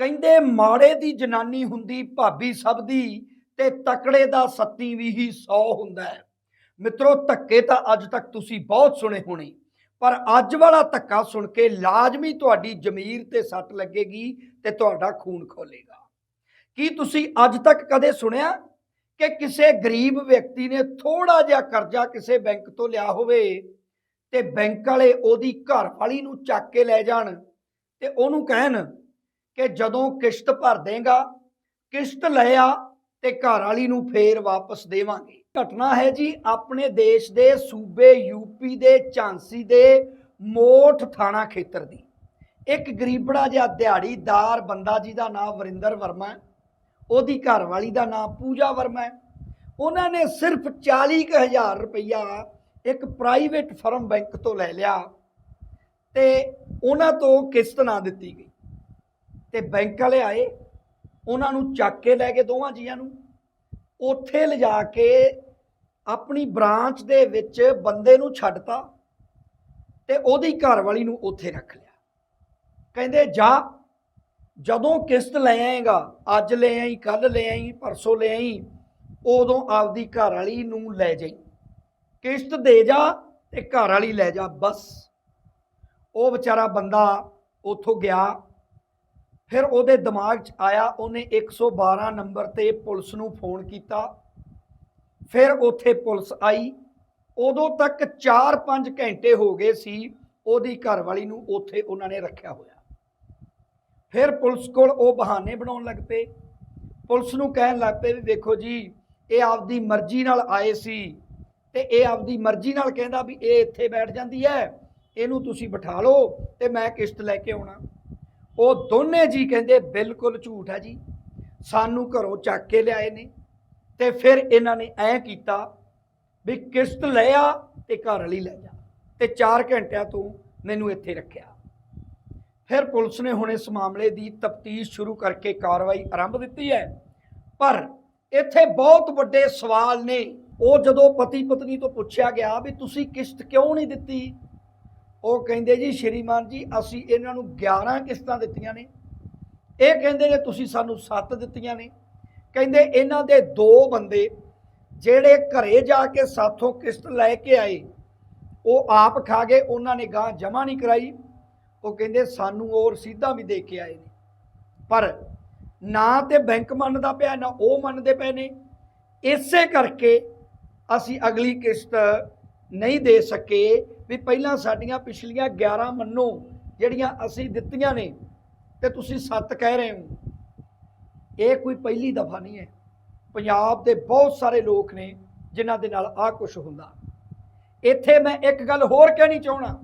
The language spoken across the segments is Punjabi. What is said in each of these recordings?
ਕਹਿੰਦੇ ਮਾੜੇ ਦੀ ਜਨਾਨੀ ਹੁੰਦੀ ਭਾਬੀ ਸਭ ਦੀ ਤੇ ਤਕੜੇ ਦਾ ਸੱਤੀ ਵੀ ਹੀ 100 ਹੁੰਦਾ ਹੈ। ਮਿੱਤਰੋ, ਧੱਕੇ ਤਾਂ ਅੱਜ ਤੱਕ ਤੁਸੀਂ ਬਹੁਤ ਸੁਣੇ ਹੋਣੇ, ਪਰ ਅੱਜ ਵਾਲਾ ਧੱਕਾ ਸੁਣ ਕੇ ਲਾਜ਼ਮੀ ਤੁਹਾਡੀ ਜ਼ਮੀਰ ਤੇ ਸੱਟ ਲੱਗੇਗੀ ਤੇ ਤੁਹਾਡਾ ਖੂਨ ਖੋਲੇਗਾ। ਕੀ ਤੁਸੀਂ ਅੱਜ ਤੱਕ ਕਦੇ ਸੁਣਿਆ ਕਿ ਕਿਸੇ ਗਰੀਬ ਵਿਅਕਤੀ ਨੇ ਥੋੜਾ ਜਿਹਾ ਕਰਜ਼ਾ ਕਿਸੇ ਬੈਂਕ ਤੋਂ ਲਿਆ ਹੋਵੇ ਤੇ ਬੈਂਕ ਵਾਲੇ ਉਹਦੀ ਘਰ ਵਾਲੀ ਨੂੰ ਚੱਕ ਕੇ ਲੈ ਜਾਣ ਤੇ ਉਹਨੂੰ ਕਹਿਣ ਕਿ ਜਦੋਂ ਕਿਸ਼ਤ ਭਰ ਦੇਗਾ, ਕਿਸ਼ਤ ਲੈ ਆ ਤੇ ਘਰ ਵਾਲੀ ਨੂੰ ਫੇਰ ਵਾਪਸ ਦੇਵਾਂਗੇ। ਘਟਨਾ ਹੈ ਜੀ ਆਪਣੇ ਦੇਸ਼ ਦੇ ਸੂਬੇ ਯੂਪੀ ਦੇ ਝਾਂਸੀ ਦੇ ਮੋਠ ਥਾਣਾ ਖੇਤਰ ਦੀ। ਇੱਕ ਗਰੀਬੜਾ ਜਿਹਾ ਦਿਹਾੜੀਦਾਰ ਬੰਦਾ ਜੀ ਦਾ ਨਾਮ ਵਰਿੰਦਰ ਵਰਮਾ ਹੈ, ਉਹਦੀ ਘਰ ਵਾਲੀ ਦਾ ਨਾਮ ਪੂਜਾ ਵਰਮਾ ਹੈ। ਉਹਨਾਂ ਨੇ ਸਿਰਫ 40000 ਰੁਪਇਆ ਇੱਕ ਪ੍ਰਾਈਵੇਟ ਫਰਮ ਬੈਂਕ ਤੋਂ ਲੈ ਲਿਆ ਤੇ ਉਹਨਾਂ ਤੋਂ ਕਿਸ਼ਤ ਨਾ ਦਿੱਤੀ ਗਈ। ਤੇ ਬੈਂਕ ਵਾਲੇ ਆਏ, ਉਹਨਾਂ ਨੂੰ ਚੱਕ ਕੇ ਲੈ ਕੇ ਦੋਵਾਂ ਜੀਆਂ ਨੂੰ। ਉੱਥੇ ਲਿਜਾ ਕੇ ਆਪਣੀ ਬ੍ਰਾਂਚ ਦੇ ਵਿੱਚ ਬੰਦੇ ਨੂੰ ਛੱਡਤਾ ਤੇ ਉਹਦੀ ਘਰ ਵਾਲੀ ਨੂੰ ਉੱਥੇ ਰੱਖ ਲਿਆ। ਕਹਿੰਦੇ, ਜਾ, ਜਦੋਂ ਕਿਸ਼ਤ ਲੈ ਆਏਗਾ, ਅੱਜ ਲੈ ਆਈ ਕੱਲ ਲੈ ਆਈ, ਪਰਸੋਂ ਲੈ ਆਈ, ਉਦੋਂ ਆਪਦੀ ਘਰ ਵਾਲੀ ਨੂੰ ਲੈ ਜਾਈ। ਕਿਸ਼ਤ ਦੇ ਜਾ ਤੇ ਘਰ ਵਾਲੀ ਲੈ ਜਾ, ਬਸ। ਉਹ ਵਿਚਾਰਾ ਬੰਦਾ ਉੱਥੋਂ ਗਿਆ ਫਿਰ ਉਹਦੇ ਦਿਮਾਗ 'ਚ ਆਇਆ, ਉਹਨੇ 112 ਨੰਬਰ ਤੇ ਪੁਲਿਸ ਨੂੰ ਫੋਨ ਕੀਤਾ। ਫਿਰ ਉੱਥੇ ਪੁਲਿਸ ਆਈ। ਉਦੋਂ ਤੱਕ 4-5 ਘੰਟੇ ਹੋ ਗਏ ਸੀ ਉਹਦੀ ਘਰ ਵਾਲੀ ਨੂੰ ਉੱਥੇ ਉਹਨਾਂ ਨੇ ਰੱਖਿਆ ਹੋਇਆ। ਫਿਰ ਪੁਲਿਸ ਕੋਲ ਉਹ ਬਹਾਨੇ ਬਣਾਉਣ ਲੱਗ ਪਏ। ਪੁਲਿਸ ਨੂੰ ਕਹਿਣ ਲੱਗ ਪਏ ਵੀ ਵੇਖੋ ਜੀ, ਇਹ ਆਪਦੀ ਮਰਜ਼ੀ ਨਾਲ ਆਏ ਸੀ ਤੇ ਇਹ ਆਪਦੀ ਮਰਜ਼ੀ ਨਾਲ ਕਹਿੰਦਾ ਵੀ ਇਹ ਇੱਥੇ ਬੈਠ ਜਾਂਦੀ ਹੈ, ਇਹਨੂੰ ਤੁਸੀਂ ਬਿਠਾ ਲਓ ਤੇ ਮੈਂ ਕਿਸ਼ਤ ਲੈ ਕੇ ਆਉਣਾ। ਉਹ ਦੋਨੇ ਜੀ ਕਹਿੰਦੇ ਬਿਲਕੁਲ ਝੂਠ ਹੈ ਜੀ। ਸਾਨੂੰ ਘਰੋਂ ਚੱਕ ਕੇ ਲਿਆਏ ਨੇ ਤੇ ਫਿਰ ਇਹਨਾਂ ਨੇ ਐਂ ਕੀਤਾ ਵੀ ਕਿਸ਼ਤ ਲੈ ਆ ਤੇ ਘਰ ਲਈ ਲੈ ਜਾ ਤੇ 4 ਘੰਟਿਆਂ ਤੋਂ ਮੈਨੂੰ ਇੱਥੇ ਰੱਖਿਆ। ਫਿਰ ਪੁਲਿਸ ਨੇ ਹੁਣ ਇਸ ਮਾਮਲੇ ਦੀ ਤਫਤੀਸ਼ ਸ਼ੁਰੂ ਕਰਕੇ ਕਾਰਵਾਈ ਆਰੰਭ ਦਿੱਤੀ ਹੈ। ਪਰ ਇੱਥੇ ਬਹੁਤ ਵੱਡੇ ਸਵਾਲ ਨੇ। ਉਹ ਜਦੋਂ ਪਤੀ ਪਤਨੀ ਤੋਂ ਪੁੱਛਿਆ ਗਿਆ ਵੀ ਤੁਸੀਂ ਕਿਸ਼ਤ ਕਿਉਂ ਨਹੀਂ ਦਿੱਤੀ? ਉਹ ਕਹਿੰਦੇ ਜੀ ਸ਼੍ਰੀਮਾਨ ਜੀ, ਅਸੀਂ ਇਹਨਾਂ ਨੂੰ 11 ਕਿਸ਼ਤਾਂ ਦਿੱਤੀਆਂ ਨੇ। ਇਹ ਕਹਿੰਦੇ ਨੇ, ਤੁਸੀਂ ਸਾਨੂੰ 7 ਦਿੱਤੀਆਂ ਨੇ। ਕਹਿੰਦੇ ਇਹਨਾਂ ਦੇ ਦੋ ਬੰਦੇ ਜਿਹੜੇ ਘਰੇ ਜਾ ਕੇ ਸਾਥੋਂ ਕਿਸ਼ਤ ਲੈ ਕੇ ਆਏ, ਉਹ ਆਪ ਖਾ ਗਏ, ਉਹਨਾਂ ਨੇ ਗਾਂ ਜਮਾ ਨਹੀਂ ਕਰਾਈ। ਉਹ ਕਹਿੰਦੇ, ਸਾਨੂੰ ਉਹ ਰਸੀਦਾਂ ਵੀ ਦੇ ਕੇ ਆਏ ਨੇ। ਪਰ ਨਾ ਤੇ ਬੈਂਕ ਮੰਨਦਾ ਪਿਆ, ਨਾ ਉਹ ਮੰਨਦੇ ਪਏ ਨੇ। ਇਸੇ ਕਰਕੇ ਅਸੀਂ ਅਗਲੀ ਕਿਸ਼ਤ ਨਹੀਂ ਦੇ ਸਕੇ। ਵੀ ਪਹਿਲਾਂ ਸਾਡੀਆਂ ਪਿਛਲੀਆਂ 11 ਮੰਨੋ ਜਿਹੜੀਆਂ ਅਸੀਂ ਦਿੱਤੀਆਂ ਨੇ, ਤੇ ਤੁਸੀਂ ਸੱਤ ਕਹਿ ਰਹੇ ਹੋ। ਇਹ ਕੋਈ ਪਹਿਲੀ ਦਫਾ ਨਹੀਂ ਹੈ। ਪੰਜਾਬ ਦੇ ਬਹੁਤ ਸਾਰੇ ਲੋਕ ਨੇ ਜਿਨ੍ਹਾਂ ਦੇ ਨਾਲ ਆਹ ਕੁਝ ਹੁੰਦਾ। ਇੱਥੇ ਮੈਂ ਇੱਕ ਗੱਲ ਹੋਰ ਕਹਿਣੀ ਚਾਹਣਾ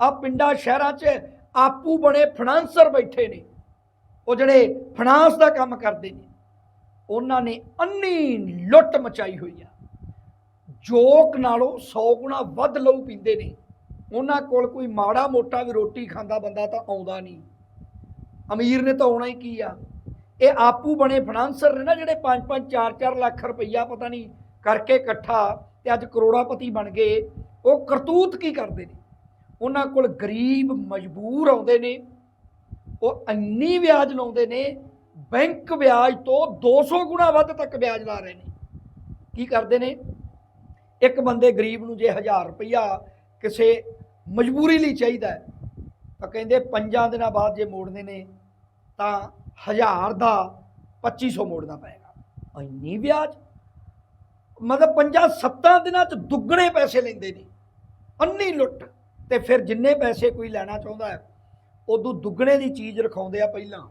ਆ ਪਿੰਡਾਂ ਸ਼ਹਿਰਾਂ 'ਚ ਆਪੂ ਬਣੇ ਫਾਈਨਾਂਸਰ ਬੈਠੇ ਨੇ। ਉਹ ਜਿਹੜੇ ਫਾਈਨਾਂਸ ਦਾ ਕੰਮ ਕਰਦੇ ਨੇ, ਉਹਨਾਂ ਨੇ ਅੰਨੀ ਲੁੱਟ ਮਚਾਈ ਹੋਈ ਆ। ਜੋਕ ਨਾਲੋਂ 100 ਗੁਣਾ ਵੱਧ ਲਹੂ ਪੀਂਦੇ ਨੇ। ਉਹਨਾਂ ਕੋਲ ਕੋਈ ਮਾੜਾ ਮੋਟਾ ਵੀ ਰੋਟੀ ਖਾਂਦਾ ਬੰਦਾ ਤਾਂ ਆਉਂਦਾ ਨਹੀਂ। ਅਮੀਰ ਨੇ ਤਾਂ ਆਉਣਾ ਹੀ ਕੀ ਆ? ਇਹ ਆਪੂ ਬਣੇ ਫਾਈਨਾਂਸਰ ਨੇ ਨਾ ਜਿਹੜੇ 5-5 4-4 ਲੱਖ ਰੁਪਈਆ ਪਤਾ ਨਹੀਂ ਕਰਕੇ ਇਕੱਠਾ ਤੇ ਅੱਜ ਕਰੋੜਾਪਤੀ ਬਣ ਗਏ। ਉਹ ਕਰਤੂਤ ਕੀ ਕਰਦੇ ਨੇ? ਉਹਨਾਂ ਕੋਲ ਗਰੀਬ ਮਜਬੂਰ ਆਉਂਦੇ ਨੇ। ਉਹ ਇੰਨੀ ਵਿਆਜ ਲਾਉਂਦੇ ਨੇ, ਬੈਂਕ ਵਿਆਜ ਤੋਂ 200 ਗੁਣਾ ਵੱਧ ਤੱਕ ਵਿਆਜ ਲਾ ਰਹੇ ਨੇ। ਕੀ ਕਰਦੇ ਨੇ? ਇੱਕ ਬੰਦੇ ਗਰੀਬ ਨੂੰ ਜੇ 1000 ਰੁਪਈਆ ਕਿਸੇ ਮਜਬੂਰੀ ਲਈ ਚਾਹੀਦਾ ਤਾਂ ਕਹਿੰਦੇ ਪੰਜਾਂ ਦਿਨਾਂ ਬਾਅਦ ਜੇ ਮੋੜਨੇ ਨੇ, ਤਾਂ 1000 ਦਾ 2500 ਮੋੜਨਾ ਪਏਗਾ। ਇੰਨੀ ਵਿਆਜ? ਮਤਲਬ ਪੰਜਾਂ ਸੱਤਾਂ ਦਿਨਾਂ ਚ ਦੁੱਗਣੇ ਪੈਸੇ ਲੈਂਦੇ ਨੇ। ਅੰਨੀ ਲੁੱਟ। ਤੇ ਫਿਰ ਜਿੰਨੇ ਪੈਸੇ ਕੋਈ ਲੈਣਾ ਚਾਹੁੰਦਾ ਹੈ, ਉਦੋਂ ਦੁੱਗਣੇ ਦੀ ਚੀਜ਼ ਰਖਾਉਂਦੇ ਆ ਪਹਿਲਾਂ।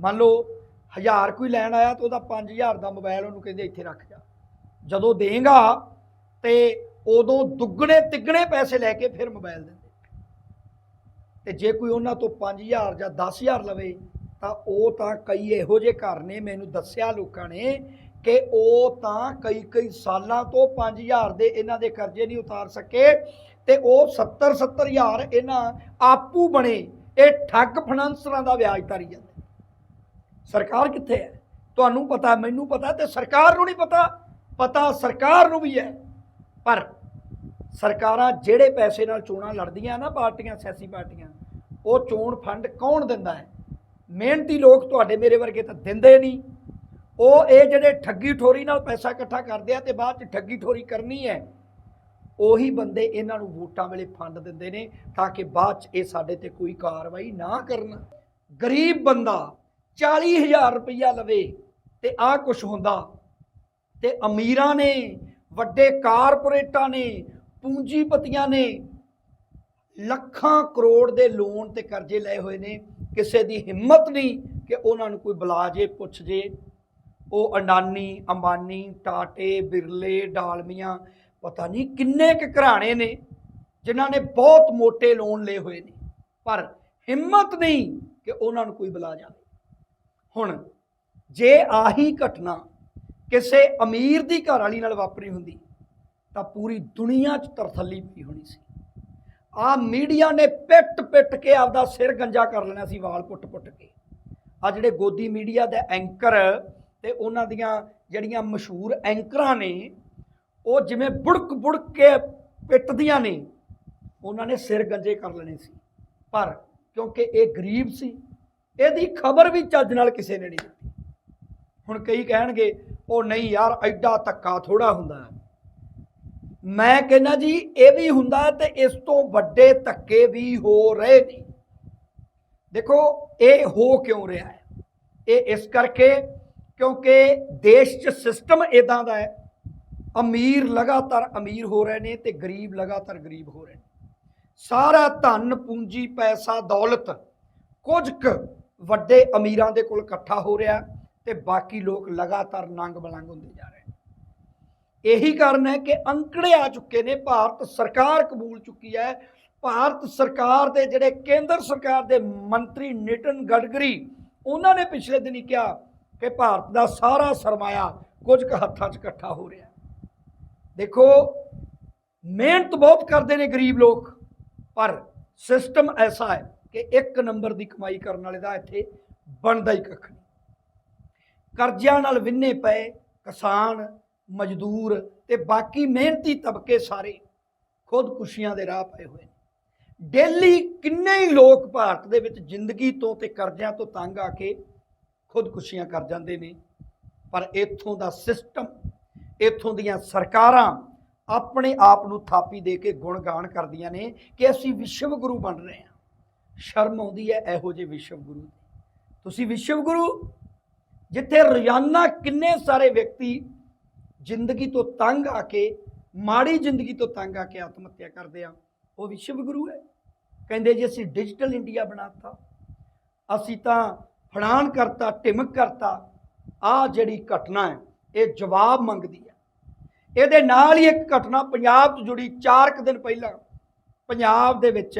ਮੰਨ ਲਓ 1000 ਕੋਈ ਲੈਣ ਆਇਆ ਤਾਂ ਉਹਦਾ 5000 ਦਾ ਮੋਬਾਈਲ ਉਹਨੂੰ ਕਹਿੰਦੇ ਇੱਥੇ ਰੱਖ ਜਾ। ਜਦੋਂ ਦੇਗਾ ਤੇ ਉਦੋਂ ਦੁੱਗਣੇ ਤਿੱਗਣੇ ਪੈਸੇ ਲੈ ਕੇ ਫਿਰ ਮੋਬਾਈਲ ਦਿੰਦੇ। ਤੇ ਜੇ ਕੋਈ ਉਹਨਾਂ ਤੋਂ 5000 ਜਾਂ 10000 ਲਵੇ, ਤਾਂ ਉਹ ਤਾਂ ਕਈ ਇਹੋ ਜਿਹੇ ਘਰ ਨੇ, ਮੈਨੂੰ ਦੱਸਿਆ ਲੋਕਾਂ ਨੇ, ਕਿ ਉਹ ਤਾਂ ਕਈ ਕਈ ਸਾਲਾਂ ਤੋਂ 5000 ਦੇ ਇਹਨਾਂ ਦੇ ਕਰਜ਼ੇ ਨਹੀਂ ਉਤਾਰ ਸਕੇ ਤੇ ਉਹ 70 70000 ਇਹਨਾਂ ਆਪੂ ਬਣੇ, ਇਹ ਠੱਗ ਫਾਈਨਾਂਸਰਾਂ ਦਾ ਵਿਆਜ ਤਾਰੀ ਜਾਂਦੇ। ਸਰਕਾਰ ਕਿੱਥੇ ਹੈ? ਤੁਹਾਨੂੰ ਪਤਾ, ਮੈਨੂੰ ਪਤਾ ਤੇ ਸਰਕਾਰ ਨੂੰ ਨਹੀਂ ਪਤਾ ਪਤਾ ਸਰਕਾਰ ਨੂੰ ਵੀ ਹੈ। ਪਰ ਸਰਕਾਰਾਂ ਜਿਹੜੇ ਪੈਸੇ ਨਾਲ ਚੋਣਾਂ ਲੜਦੀਆਂ ਨਾ ਪਾਰਟੀਆਂ, ਸਿਆਸੀ ਪਾਰਟੀਆਂ, ਉਹ ਚੋਣ ਫੰਡ ਕੌਣ ਦਿੰਦਾ ਹੈ? ਮਿਹਨਤੀ ਲੋਕ ਤੁਹਾਡੇ ਮੇਰੇ ਵਰਗੇ ਤਾਂ ਦਿੰਦੇ ਨਹੀਂ। ਉਹ ਇਹ ਜਿਹੜੇ ਠੱਗੀ ਠੋਰੀ ਨਾਲ ਪੈਸਾ ਇਕੱਠਾ ਕਰਦੇ ਆ ਤੇ ਬਾਅਦ ਚ ਠੱਗੀ ਠੋਰੀ ਕਰਨੀ ਹੈ, ਉਹੀ ਬੰਦੇ ਇਹਨਾਂ ਨੂੰ ਵੋਟਾਂ ਵੇਲੇ ਫੰਡ ਦਿੰਦੇ ਨੇ ਤਾਂ ਕਿ ਬਾਅਦ ਚ ਇਹ ਸਾਡੇ ਤੇ ਕੋਈ ਕਾਰਵਾਈ ਨਾ ਕਰਨ। ਗਰੀਬ ਬੰਦਾ 40000 ਰੁਪਇਆ ਲਵੇ ਤੇ ਆਹ ਕੁਛ ਹੁੰਦਾ ਤੇ ਅਮੀਰਾਂ ਨੇ ਵੱਡੇ ਕਾਰਪੋਰੇਟਾਂ ਨੇ, ਪੂੰਜੀਪਤੀਆਂ ਨੇ ਲੱਖਾਂ ਕਰੋੜ ਦੇ ਲੋਨ ਤੇ ਕਰਜ਼ੇ ਲਏ ਹੋਏ ਨੇ। ਕਿਸੇ ਦੀ ਹਿੰਮਤ ਨਹੀਂ ਕਿ ਉਹਨਾਂ ਨੂੰ ਕੋਈ ਬੁਲਾ ਜੇ ਪੁੱਛ ਜੇ ਉਹ ਅਡਾਨੀ, ਅੰਬਾਨੀ, ਟਾਟੇ, ਬਿਰਲੇ, ਡਾਲਮੀਆਂ, ਪਤਾ ਨਹੀਂ ਕਿੰਨੇ ਕੁ ਘਰਾਣੇ ਨੇ, ਜਿਨ੍ਹਾਂ ਨੇ ਬਹੁਤ ਮੋٹے ਲੋਨ ਲਏ ਹੋਏ ਨੇ। ਪਰ ਹਿੰਮਤ ਨਹੀਂ ਕਿ ਉਹਨਾਂ ਨੂੰ ਕੋਈ ਬੁਲਾ ਜਾਵੇ ਹੁਣ ਜੇ ਆਹੀ ਘਟਨਾ ਕਿਸੇ ਅਮੀਰ ਦੀ ਘਰ ਵਾਲੀ ਨਾਲ ਵਾਪਰੀ ਹੁੰਦੀ, ਤਾਂ ਪੂਰੀ ਦੁਨੀਆ 'ਚ ਤਰਥੱਲੀ ਪਈ ਹੋਣੀ ਸੀ। ਆ ਮੀਡੀਆ ਨੇ ਪਿੱਟ ਪਿੱਟ ਕੇ ਆਪਦਾ ਸਿਰ ਗੰਜਾ ਕਰ ਲੈਣਾ ਸੀ ਵਾਲ ਪੁੱਟ ਪੁੱਟ ਕੇ। ਆ ਜਿਹੜੇ ਗੋਦੀ ਮੀਡੀਆ ਦੇ ਐਂਕਰ ਤੇ ਉਹਨਾਂ ਦੀਆਂ ਜਿਹੜੀਆਂ ਮਸ਼ਹੂਰ ਐਂਕਰਾਂ ਨੇ, ਉਹ ਜਿਵੇਂ ਬੁੜਕ ਬੁੜਕ ਕੇ ਪਿੱਟਦੀਆਂ ਨੇ, ਉਹਨਾਂ ਨੇ ਸਿਰ ਗੰਜੇ ਕਰ ਲੈਣੇ ਸੀ। ਪਰ ਕਿਉਂਕਿ ਇਹ ਗਰੀਬ ਸੀ, ਇਹਦੀ ਖਬਰ ਵੀ ਚੱਜ ਨਾਲ ਕਿਸੇ ਨੇ ਨਹੀਂ ਦਿੱਤੀ। ਹੁਣ ਕਈ ਕਹਿਣਗੇ ਉਹ ਨਹੀਂ ਯਾਰ, ਐਡਾ ਧੱਕਾ ਥੋੜਾ ਹੁੰਦਾ। ਮੈਂ ਕਹਿੰਦਾ ਜੀ, ਇਹ ਵੀ ਹੁੰਦਾ ਹੈ ਤੇ ਇਸ ਤੋਂ ਵੱਡੇ ਧੱਕੇ ਵੀ ਹੋ ਰਹੇ ਨੇ। ਦੇਖੋ, ਇਹ ਹੋ ਕਿਉਂ ਰਿਹਾ ਹੈ? ਇਹ ਇਸ ਕਰਕੇ ਕਿਉਂਕਿ ਦੇਸ਼ 'ਚ ਸਿਸਟਮ ਇਦਾਂ ਦਾ ਹੈ। ਅਮੀਰ ਲਗਾਤਾਰ ਅਮੀਰ ਹੋ ਰਹੇ ਨੇ ਤੇ ਗਰੀਬ ਲਗਾਤਾਰ ਗਰੀਬ ਹੋ ਰਹੇ ਨੇ। ਸਾਰਾ ਧਨ, ਪੂੰਜੀ, ਪੈਸਾ, ਦੌਲਤ ਕੁਝ ਕੁ ਵੱਡੇ ਅਮੀਰਾਂ ਦੇ ਕੋਲ ਇਕੱਠਾ ਹੋ ਰਿਹਾ। ਤੇ ਬਾਕੀ ਲੋਕ ਲਗਾਤਾਰ ਨੰਗ ਬਲੰਗ ਹੁੰਦੇ ਜਾ ਰਹੇ ਇਹੀ ਕਾਰਨ ਹੈ ਕਿ ਅੰਕੜੇ ਆ ਚੁੱਕੇ ਨੇ, ਭਾਰਤ ਸਰਕਾਰ ਕਬੂਲ ਚੁੱਕੀ ਹੈ। ਭਾਰਤ ਸਰਕਾਰ ਦੇ ਜਿਹੜੇ ਕੇਂਦਰ ਸਰਕਾਰ ਦੇ ਮੰਤਰੀ ਨਿਤਨ ਗਡਕਰੀ, ਉਹਨਾਂ ਨੇ ਪਿਛਲੇ ਦਿਨੀ ਕਿਹਾ ਕਿ ਭਾਰਤ ਦਾ ਸਾਰਾ ਸਰਮਾਇਆ ਕੁਝ ਕੁ ਹੱਥਾਂ 'ਚ ਇਕੱਠਾ ਹੋ ਰਿਹਾ। ਦੇਖੋ, ਮਿਹਨਤ ਬਹੁਤ ਕਰਦੇ ਨੇ ਗਰੀਬ ਲੋਕ, ਪਰ ਸਿਸਟਮ ਐਸਾ ਹੈ ਕਿ ਇੱਕ ਨੰਬਰ ਦੀ ਕਮਾਈ ਕਰਨ ਵਾਲੇ ਦਾ ਇੱਥੇ ਬਣਦਾ ਹੀ ਕੱਖ ਨਹੀਂ। ਕਰਜ਼ਿਆਂ ਨਾਲ ਵਿੰਨੇ ਪਏ ਕਿਸਾਨ, ਮਜ਼ਦੂਰ ਤੇ ਬਾਕੀ ਮਿਹਨਤੀ ਤਬਕੇ ਸਾਰੇ ਖੁਦਕੁਸ਼ੀਆਂ ਦੇ ਰਾਹ ਪਏ ਹੋਏ ਨੇ। ਡੇਲੀ ਕਿੰਨੇ ਹੀ ਲੋਕ ਭਾਰਤ ਦੇ ਵਿੱਚ ਜ਼ਿੰਦਗੀ ਤੋਂ ਤੇ ਕਰਜ਼ਿਆਂ ਤੋਂ ਤੰਗ ਆ ਕੇ ਖੁਦਕੁਸ਼ੀਆਂ ਕਰ ਜਾਂਦੇ ਨੇ, ਪਰ ਇੱਥੋਂ ਦਾ ਸਿਸਟਮ, ਇੱਥੋਂ ਦੀਆਂ ਸਰਕਾਰਾਂ ਆਪਣੇ ਆਪ ਨੂੰ ਥਾਪੀ ਦੇ ਕੇ ਗੁਣਗਾਨ ਕਰਦੀਆਂ ਨੇ ਕਿ ਅਸੀਂ ਵਿਸ਼ਵ ਗੁਰੂ ਬਣ ਰਹੇ ਹਾਂ। ਸ਼ਰਮ ਆਉਂਦੀ ਹੈ ਇਹੋ ਜਿਹੇ ਵਿਸ਼ਵ ਗੁਰੂ ਦੀ। ਤੁਸੀਂ ਵਿਸ਼ਵ ਗੁਰੂ ਜਿੱਥੇ ਰੋਜ਼ਾਨਾ ਕਿੰਨੇ ਸਾਰੇ ਵਿਅਕਤੀ ਜ਼ਿੰਦਗੀ ਤੋਂ ਤੰਗ ਆ ਕੇ, ਮਾੜੀ ਜ਼ਿੰਦਗੀ ਤੋਂ ਤੰਗ ਆ ਕੇ ਆਤਮ ਹੱਤਿਆ ਕਰਦੇ ਆ, ਉਹ ਵਿਸ਼ਵ ਗੁਰੂ ਹੈ। ਕਹਿੰਦੇ ਜੀ, ਅਸੀਂ ਡਿਜੀਟਲ ਇੰਡੀਆ ਬਣਾਤਾ। ਅਸੀਂ ਤਾਂ ਫੜਾਨ ਕਰਤਾ ਟਿਮਕ ਕਰਤਾ। ਆ ਜਿਹੜੀ ਘਟਨਾ ਹੈ, ਇਹ ਜਵਾਬ ਮੰਗਦੀ ਹੈ। ਇਹਦੇ ਨਾਲ ਹੀ ਇੱਕ ਘਟਨਾ ਪੰਜਾਬ ਤੋਂ ਜੁੜੀ 4 ਕੁ ਦਿਨ ਪਹਿਲਾਂ। ਪੰਜਾਬ ਦੇ ਵਿੱਚ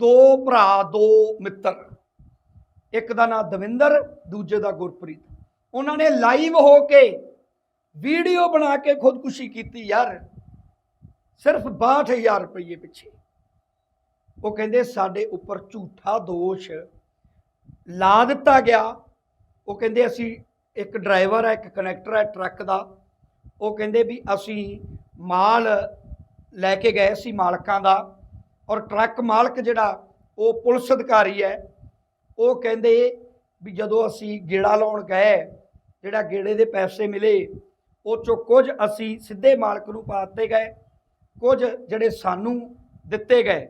ਦੋ ਭਰਾ, ਦੋ ਮਿੱਤਰ। ਇੱਕ ਦਾ ਨਾਮ ਦਵਿੰਦਰ, ਦੂਜੇ ਦਾ ਗੁਰਪ੍ਰੀਤ। ਉਹਨਾਂ ਨੇ ਲਾਈਵ ਹੋ ਕੇ ਵੀਡੀਓ ਬਣਾ ਕੇ ਖੁਦਕੁਸ਼ੀ ਕੀਤੀ ਯਾਰ। ਸਿਰਫ 62000 ਰੁਪਏ ਪਿੱਛੇ। ਉਹ ਕਹਿੰਦੇ ਸਾਡੇ ਉੱਪਰ ਝੂਠਾ ਦੋਸ਼ ਲਾ ਦਿੱਤਾ ਗਿਆ। ਉਹ ਕਹਿੰਦੇ ਅਸੀਂ ਇੱਕ ਡਰਾਈਵਰ ਹੈ ਇੱਕ ਕਨੈਕਟਰ ਹੈ ਟਰੱਕ ਦਾ। ਉਹ ਕਹਿੰਦੇ ਵੀ ਅਸੀਂ ਮਾਲ ਲੈ ਕੇ ਗਏ ਸੀ ਮਾਲਕਾਂ ਦਾ ਔਰ ਟਰੱਕ ਮਾਲਕ ਜਿਹੜਾ, ਉਹ ਪੁਲਿਸ ਅਧਿਕਾਰੀ ਹੈ। ਉਹ ਕਹਿੰਦੇ ਵੀ ਜਦੋਂ ਅਸੀਂ ਗੇੜਾ ਲਾਉਣ ਗਏ, ਜਿਹੜਾ ਗੇੜੇ ਦੇ ਪੈਸੇ ਮਿਲੇ ਉਹ ਚੋਂ ਕੁਝ ਅਸੀਂ ਸਿੱਧੇ ਮਾਲਕ ਨੂੰ ਪਾ ਦਿੱਤੇ ਗਏ, ਕੁਝ ਜਿਹੜੇ ਸਾਨੂੰ ਦਿੱਤੇ ਗਏ,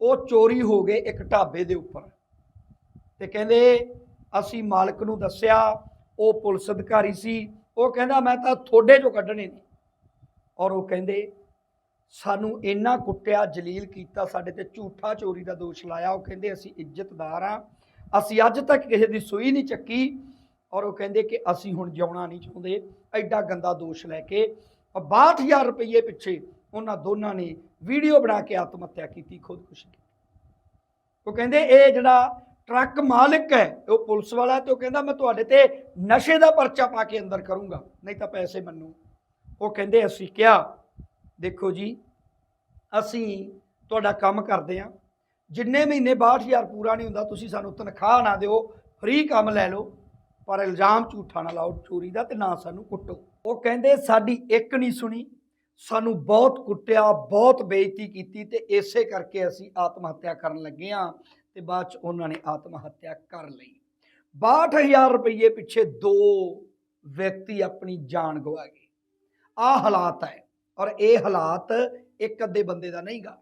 ਉਹ ਚੋਰੀ ਹੋ ਗਏ ਇੱਕ ਢਾਬੇ ਦੇ ਉੱਪਰ। ਤੇ ਕਹਿੰਦੇ ਅਸੀਂ ਮਾਲਕ ਨੂੰ ਦੱਸਿਆ, ਉਹ ਪੁਲਿਸ ਅਧਿਕਾਰੀ ਸੀ, ਉਹ ਕਹਿੰਦਾ ਮੈਂ ਤਾਂ ਤੁਹਾਡੇ ਚੋਂ ਕੱਢਣੇ ਨੇ। ਔਰ ਉਹ ਕਹਿੰਦੇ, ਸਾਨੂੰ ਇੰਨਾ ਕੁੱਟਿਆ, ਜਲੀਲ ਕੀਤਾ, ਸਾਡੇ ਤੇ ਝੂਠਾ ਚੋਰੀ ਦਾ ਦੋਸ਼ ਲਾਇਆ। ਉਹ ਕਹਿੰਦੇ ਅਸੀਂ ਇੱਜ਼ਤਦਾਰ ਆ ਅਸੀਂ ਅੱਜ ਤੱਕ ਕਿਸੇ ਦੀ ਸੂਈ ਨਹੀਂ ਚੱਕੀ ਔਰ ਉਹ ਕਹਿੰਦੇ ਕਿ ਅਸੀਂ ਹੁਣ ਜਿਉਣਾ ਨਹੀਂ ਚਾਹੁੰਦੇ। ਐਡਾ ਗੰਦਾ ਦੋਸ਼ ਲੈ ਕੇ 62000 ਰੁਪਏ ਪਿੱਛੇ ਉਹਨਾਂ ਦੋਨਾਂ ਨੇ ਵੀਡੀਓ ਬਣਾ ਕੇ ਆਤਮ ਹੱਤਿਆ ਕੀਤੀ, ਖੁਦਕੁਸ਼ੀ ਕੀਤੀ। ਉਹ ਕਹਿੰਦੇ ਇਹ ਜਿਹੜਾ ਟਰੱਕ ਮਾਲਕ ਹੈ, ਉਹ ਪੁਲਿਸ ਵਾਲਾ ਹੈ ਤੇ ਉਹ ਕਹਿੰਦਾ, ਮੈਂ ਤੁਹਾਡੇ ਤੇ ਨਸ਼ੇ ਦਾ ਪਰਚਾ ਪਾ ਕੇ ਅੰਦਰ ਕਰੂੰਗਾ, ਨਹੀਂ ਤਾਂ ਪੈਸੇ ਮੰਨੂ। ਉਹ ਕਹਿੰਦੇ, ਅਸੀਂ ਕਿਹਾ, ਦੇਖੋ ਜੀ, ਅਸੀਂ ਤੁਹਾਡਾ ਕੰਮ ਕਰਦੇ ਆ ਜਿੰਨੇ ਮਹੀਨੇ 62000 ਪੂਰਾ ਨਹੀਂ ਹੁੰਦਾ, ਤੁਸੀਂ ਸਾਨੂੰ ਤਨਖਾਹ ਨਾ ਦਿਓ ਫ੍ਰੀ ਕੰਮ ਲੈ ਲਓ, ਪਰ ਇਲਜ਼ਾਮ ਝੂਠਾ ਨਾ ਲਾਓ, ਚੋਰੀ ਦਾ ਤੇ ਨਾ ਸਾਨੂੰ ਕੁੱਟੋ। ਉਹ ਕਹਿੰਦੇ, ਸਾਡੀ ਇੱਕ ਨਹੀਂ ਸੁਣੀ, ਸਾਨੂੰ ਬਹੁਤ ਕੁੱਟਿਆ, ਬਹੁਤ ਬੇਇੱਜ਼ਤੀ ਕੀਤੀ ਤੇ ਇਸੇ ਕਰਕੇ ਅਸੀਂ ਆਤਮ ਹੱਤਿਆ ਕਰਨ ਲੱਗੇ ਆ ਤੇ ਬਾਅਦ ਚ ਉਹਨਾਂ ਨੇ ਆਤਮ ਹੱਤਿਆ ਕਰ ਲਈ। 62000 ਰੁਪਏ ਪਿੱਛੇ ਦੋ ਵਿਅਕਤੀ ਆਪਣੀ ਜਾਨ ਗਵਾ ਗਏ। ਆ ਹਾਲਾਤ ਹੈ ਔਰ ਇਹ ਹਾਲਾਤ ਇੱਕ ਅੱਧੇ ਬੰਦੇ ਦਾ ਨਹੀਂਗਾ।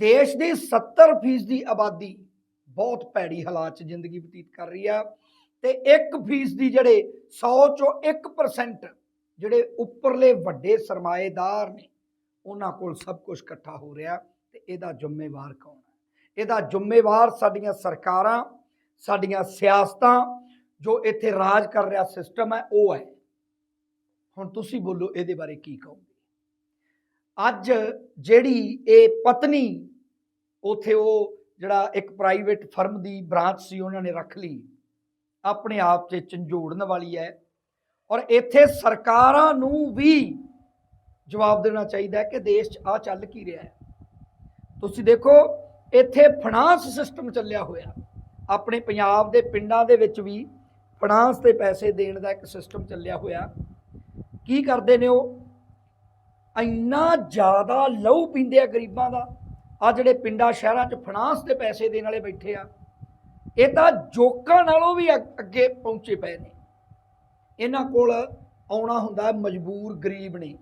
ਦੇਸ਼ ਦੀ 70% ਦੀ ਆਬਾਦੀ ਬਹੁਤ ਭੈੜੀ ਹਾਲਾਤ 'ਚ ਜ਼ਿੰਦਗੀ ਬਤੀਤ ਕਰ ਰਹੀ ਆ ਤੇ 1% ਦੀ ਜਿਹੜੇ 100 ਚੋਂ 1% ਜਿਹੜੇ ਉੱਪਰਲੇ ਵੱਡੇ ਸਰਮਾਏਦਾਰ ਨੇ, ਉਹਨਾਂ ਕੋਲ ਸਭ ਕੁਝ ਇਕੱਠਾ ਹੋ ਰਿਹਾ ਤੇ ਇਹਦਾ ਜ਼ਿੰਮੇਵਾਰ ਕੌਣ ਹੈ? ਇਹਦਾ ਜ਼ਿੰਮੇਵਾਰ ਸਾਡੀਆਂ ਸਰਕਾਰਾਂ, ਸਾਡੀਆਂ ਸਿਆਸਤਾਂ, ਜੋ ਇੱਥੇ ਰਾਜ ਕਰ ਰਿਹਾ ਸਿਸਟਮ ਹੈ, ਉਹ ਹੈ। ਹੁਣ ਤੁਸੀਂ ਬੋਲੋ ਇਹਦੇ ਬਾਰੇ ਕੀ ਕਹੋਗੇ? ਅੱਜ ਜਿਹੜੀ ਇਹ ਪਤਨੀ ਉਥੇ ਉਹ ਜਿਹੜਾ ਇੱਕ ਪ੍ਰਾਈਵੇਟ ਫਰਮ ਦੀ ਬ੍ਰਾਂਚ ਸੀ, ਉਹਨਾਂ ਨੇ ਰੱਖ ਲਈ। ਆਪਣੇ ਆਪ ਤੇ ਝੰਜੋੜਨ ਵਾਲੀ ਹੈ। ਔਰ ਇੱਥੇ ਸਰਕਾਰਾਂ ਨੂੰ ਵੀ ਜਵਾਬ ਦੇਣਾ ਚਾਹੀਦਾ ਹੈ ਕਿ ਦੇਸ਼ 'ਚ ਆ ਚੱਲ ਕੀ ਰਿਹਾ ਹੈ। ਤੁਸੀਂ ਦੇਖੋ, ਇੱਥੇ ਫਾਈਨਾਂਸ ਸਿਸਟਮ ਚੱਲਿਆ ਹੋਇਆ। ਆਪਣੇ ਪੰਜਾਬ ਦੇ ਪਿੰਡਾਂ ਦੇ ਵਿੱਚ ਵੀ ਫਾਈਨਾਂਸ ਤੇ ਪੈਸੇ ਦੇਣ ਦਾ ਇੱਕ ਸਿਸਟਮ ਚੱਲਿਆ ਹੋਇਆ। ਕੀ ਕਰਦੇ ਨੇ ਉਹ? ਇੰਨਾ ਜ਼ਿਆਦਾ ਲਹੂ ਪੀਂਦੇ ਆ ਗਰੀਬਾਂ ਦਾ। ਆ ਜਿਹੜੇ ਪਿੰਡਾਂ, ਸ਼ਹਿਰਾਂ 'ਚ ਫਾਈਨਾਂਸ ਦੇ ਪੈਸੇ ਦੇਣ ਵਾਲੇ ਬੈਠੇ ਆ, ਇਹ ਤਾਂ ਜੋਕਾਂ ਨਾਲੋਂ ਵੀ ਅੱਗੇ ਪਹੁੰਚੇ ਪਏ ਨੇ। ਇਹਨਾਂ ਕੋਲ ਆਉਣਾ ਹੁੰਦਾ ਮਜਬੂਰ ਗਰੀਬ ਨੇ।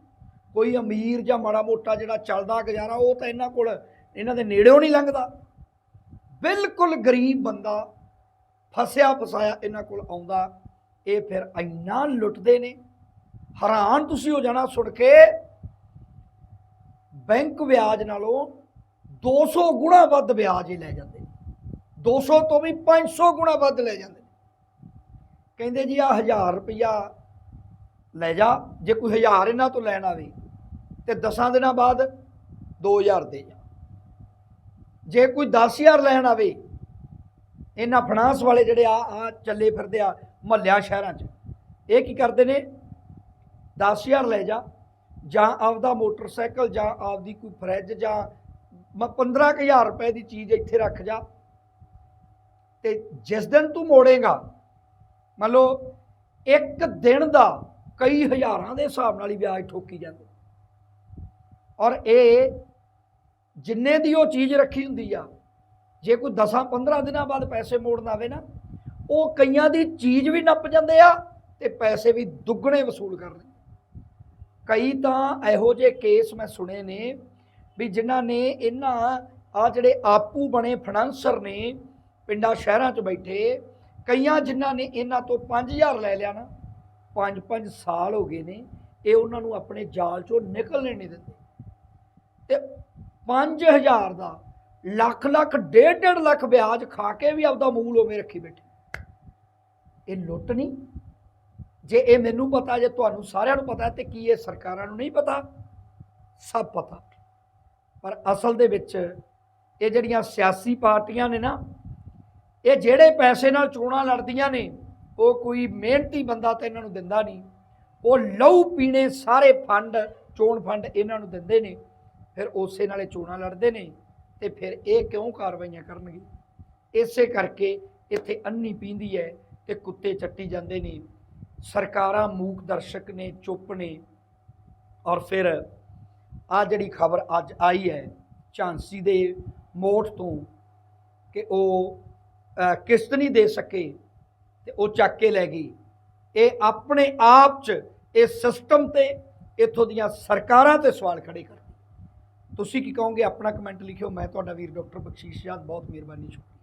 ਕੋਈ ਅਮੀਰ ਜਾਂ ਮਾੜਾ ਮੋਟਾ ਜਿਹੜਾ ਚੱਲਦਾ ਗੁਜ਼ਾਰਾ, ਉਹ ਤਾਂ ਇਹਨਾਂ ਕੋਲ ਇਹਨਾਂ ਦੇ ਨੇੜਿਓਂ ਨਹੀਂ ਲੰਘਦਾ। ਬਿਲਕੁਲ ਗਰੀਬ ਬੰਦਾ ਫਸਿਆ ਫਸਾਇਆ ਇਹਨਾਂ ਕੋਲ ਆਉਂਦਾ, ਇਹ ਫਿਰ ਇੰਨਾ ਲੁੱਟਦੇ ਨੇ। ਹੈਰਾਨ ਤੁਸੀਂ ਹੋ ਜਾਣਾ ਸੁਣ ਕੇ। ਬੈਂਕ ਵਿਆਜ ਨਾਲੋਂ 200 ਗੁਣਾ ਵੱਧ ਵਿਆਜ ਹੀ ਲੈ ਜਾਂਦੇ ਨੇ। 200 ਤੋਂ ਵੀ 500 ਗੁਣਾ ਵੱਧ ਲੈ ਜਾਂਦੇ ਨੇ। ਕਹਿੰਦੇ ਜੀ ਆ 1000 ਰੁਪਇਆ ਲੈ ਜਾ। ਜੇ ਕੋਈ 1000 ਇਹਨਾਂ ਤੋਂ ਲੈਣ ਆਵੇ ਤੇ 10 ਦਿਨਾਂ ਬਾਅਦ 2000 ਦੇ ਜਾ। ਜੇ ਕੋਈ 10000 ਲੈਣ ਆਵੇ, ਇਹਨਾਂ ਫਾਈਨਾਂਸ ਵਾਲੇ ਜਿਹੜੇ ਆ ਆ ਚੱਲੇ ਫਿਰਦੇ ਆ ਮਹੱਲਿਆਂ, ਸ਼ਹਿਰਾਂ 'ਚ, ਇਹ ਕੀ ਕਰਦੇ ਨੇ? 10000 ਲੈ ਜਾ। ਜਾਂ ਆਪਦਾ ਮੋਟਰਸਾਈਕਲ ਜਾਂ ਆਪਦੀ ਕੋਈ ਫਰਿੱਜ ਜਾਂ ਮ 15000 ਰੁਪਏ ਦੀ ਚੀਜ਼ ਇੱਥੇ ਰੱਖ ਜਾ। ਤੇ ਜਿਸ ਦਿਨ ਤੂੰ ਮੋੜੇਗਾ, ਮੰਨ ਲਓ ਇੱਕ ਦਿਨ ਦਾ ਕਈ ਹਜ਼ਾਰਾਂ ਦੇ ਹਿਸਾਬ ਨਾਲ ਹੀ ਵਿਆਜ ਠੋਕੀ ਜਾਂਦੇ। ਔਰ ਇਹ ਜਿੰਨੇ ਦੀ ਉਹ ਚੀਜ਼ ਰੱਖੀ ਹੁੰਦੀ ਆ, ਜੇ ਕੋਈ 10-15 ਦਿਨਾਂ ਬਾਅਦ ਪੈਸੇ ਮੋੜਨ ਆਵੇ ਨਾ, ਉਹ ਕਈਆਂ ਦੀ ਚੀਜ਼ ਵੀ ਨੱਪ ਜਾਂਦੇ ਆ ਤੇ ਪੈਸੇ ਵੀ ਦੁੱਗਣੇ ਵਸੂਲ ਕਰਦੇ ਕਈ ਤਾਂ ਇਹੋ ਜਿਹੇ ਕੇਸ ਮੈਂ ਸੁਣੇ ਨੇ ਵੀ ਜਿਨ੍ਹਾਂ ਨੇ ਇਹਨਾਂ ਆ ਜਿਹੜੇ ਆਪੂ ਬਣੇ ਫਾਈਨਾਂਸਰ ਨੇ ਪਿੰਡਾਂ ਸ਼ਹਿਰਾਂ 'ਚ ਬੈਠੇ, ਕਈਆਂ ਜਿਨ੍ਹਾਂ ਨੇ ਇਹਨਾਂ ਤੋਂ 5000 ਲੈ ਲਿਆ ਨਾ 5-5 ਸਾਲ ਹੋ ਗਏ ਨੇ, ਇਹ ਉਹਨਾਂ ਨੂੰ ਆਪਣੇ ਜਾਲ 'ਚੋਂ ਨਿਕਲਣੇ ਨਹੀਂ ਦਿੰਦੇ। ਤੇ 5000 ਦਾ ਲੱਖ ਲੱਖ ਡੇਢ ਡੇਢ ਲੱਖ ਵਿਆਜ ਖਾ ਕੇ ਵੀ ਆਪਦਾ ਮੂਲ ਉਵੇਂ ਰੱਖੀ ਬੈਠੇ। ਇਹ ਲੁੱਟ ਨਹੀਂ। ਜੇ ਇਹ ਮੈਨੂੰ ਪਤਾ, ਜੇ ਤੁਹਾਨੂੰ ਸਾਰਿਆਂ ਨੂੰ ਪਤਾ ਤੇ ਕੀ ਇਹ ਸਰਕਾਰਾਂ ਨੂੰ ਨਹੀਂ ਪਤਾ, ਸਭ ਪਤਾ। ਪਰ ਅਸਲ ਦੇ ਵਿੱਚ ਇਹ ਜਿਹੜੀਆਂ ਸਿਆਸੀ ਪਾਰਟੀਆਂ ਨੇ ਨਾ, ਇਹ ਜਿਹੜੇ ਪੈਸੇ ਨਾਲ ਚੋਣਾਂ ਲੜਦੀਆਂ ਨੇ, ਉਹ ਕੋਈ ਮਿਹਨਤੀ ਬੰਦਾ ਤਾਂ ਇਹਨਾਂ ਨੂੰ ਦਿੰਦਾ ਨਹੀਂ। ਉਹ ਲਹੂ ਪੀਣੇ ਸਾਰੇ ਫੰਡ, ਚੋਣ ਫੰਡ ਇਹਨਾਂ ਨੂੰ ਦਿੰਦੇ ਨੇ, ਫਿਰ ਉਸੇ ਨਾਲੇ ਚੋਣਾਂ ਲੜਦੇ ਨੇ ਤੇ ਫਿਰ ਇਹ ਕਿਉਂ ਕਾਰਵਾਈਆਂ ਕਰਨਗੇ? ਇਸੇ ਕਰਕੇ ਇੱਥੇ ਅੰਨੀ ਪੀਂਦੀ ਹੈ ਤੇ ਕੁੱਤੇ ਚੱਟੀ ਜਾਂਦੇ ਨੇ। ਸਰਕਾਰਾਂ ਮੂਕ ਦਰਸ਼ਕ ਨੇ, ਚੁੱਪ ਨੇ ਔਰ ਫਿਰ ਆ ਜਿਹੜੀ ਖਬਰ ਅੱਜ ਆਈ ਹੈ ਝਾਂਸੀ ਦੇ ਮੋੜ ਤੋਂ ਕਿ ਉਹ ਕਿਸ਼ਤ ਨਹੀਂ ਦੇ ਸਕੇ ਤੇ ਉਹ ਚੱਕ ਕੇ ਲੈ ਗਈ। ਇਹ ਆਪਣੇ ਆਪ 'ਚ ਇਹ ਸਿਸਟਮ ਤੇ ਇੱਥੋਂ ਦੀਆਂ ਸਰਕਾਰਾਂ ਤੇ ਸਵਾਲ ਖੜੇ ਕਰਦੀ। ਤੁਸੀਂ ਕੀ ਕਹੋਗੇ? ਆਪਣਾ ਕਮੈਂਟ ਲਿਖਿਓ। ਮੈਂ ਤੁਹਾਡਾ ਵੀਰ ਡਾਕਟਰ ਬਖਸ਼ੀਸ਼ ਯਾਦ। ਬਹੁਤ ਮਿਹਰਬਾਨੀ, ਸ਼ੁਕਰੀਆ।